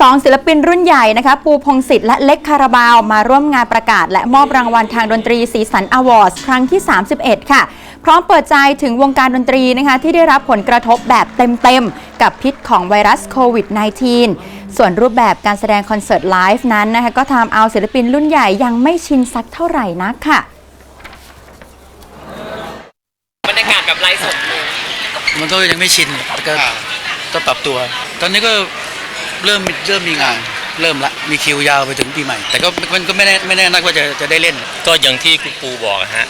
สองศิลปินรุ่นใหญ่นะคะ ปูพงศิษฐ์และเล็กคาราบาว มาร่วมงานประกาศ และมอบรางวัลทางดนตรีสีสันอวอร์ดครั้งที่ 31 ค่ะ พร้อมเปิดใจถึงวงการดนตรีนะคะ ที่ได้รับผลกระทบแบบเต็มๆ กับพิษของไวรัสโควิด -19 ส่วนรูปแบบการแสดงคอนเสิร์ตไลฟ์นั้นนะคะก็ทำเอาศิลปินรุ่นใหญ่ยังไม่ชินสักเท่าไหร่นักค่ะบรรยากาศแบบไลฟ์สดเลยมันก็ยังไม่ชินแต่ก็ต้องปรับตัว ตอนนี้ก็ เริ่มเริ่มมีงาน เริ่มละมีคิวยาวไปถึงปีใหม่ แต่ก็มันก็ไม่แน่ไม่แน่นักว่าจะจะได้เล่น ก็อย่างที่คุณปูบอกอะฮะ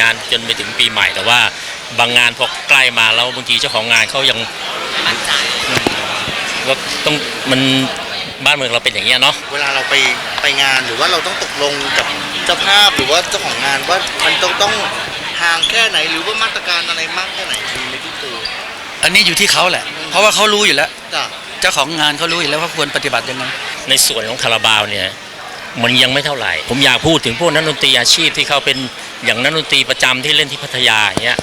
งานจนไปถึงปีใหม่ แต่ว่าบางงานพอใกล้มาแล้วบางทีเจ้าของงานเขายังมั่นใจก็ต้องมันบ้านเมืองเราเป็นอย่างเงี้ยเนาะเวลาเราไปไปงานหรือว่าเราต้องตกลงกับเจ้าภาพหรือว่าเจ้าของงานว่ามันต้องต้องห่างแค่ไหนหรือว่ามาตรการอะไรมากแค่ไหนมีไหมพี่ตูอันนี้อยู่ที่เขาแหละ เพราะว่าเขารู้อยู่แล้วจ้ะเจ้าของงานเขารู้อยู่แล้วว่าควรปฏิบัติยังไง ในส่วนของคาราบาวเนี่ยมันยังไม่เท่าไหร่ ผมอยากพูดถึงพวกนักดนตรีอาชีพที่เขาเป็นอย่างนักดนตรีประจำที่เล่นที่พัทยาเงี้ย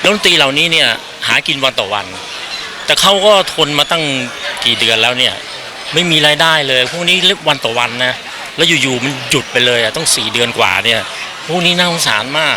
นักดนตรีเหล่านี้เนี่ยหากินวันต่อวัน แต่เขาก็ทนมาตั้งกี่เดือนแล้วเนี่ยไม่มีรายได้เลย พวกนี้เล่นวันต่อวันนะแล้วอยู่ๆมันหยุดไปเลยอะต้องสี่เดือนกว่าเนี่ยพวกนี้น่าสงสารมาก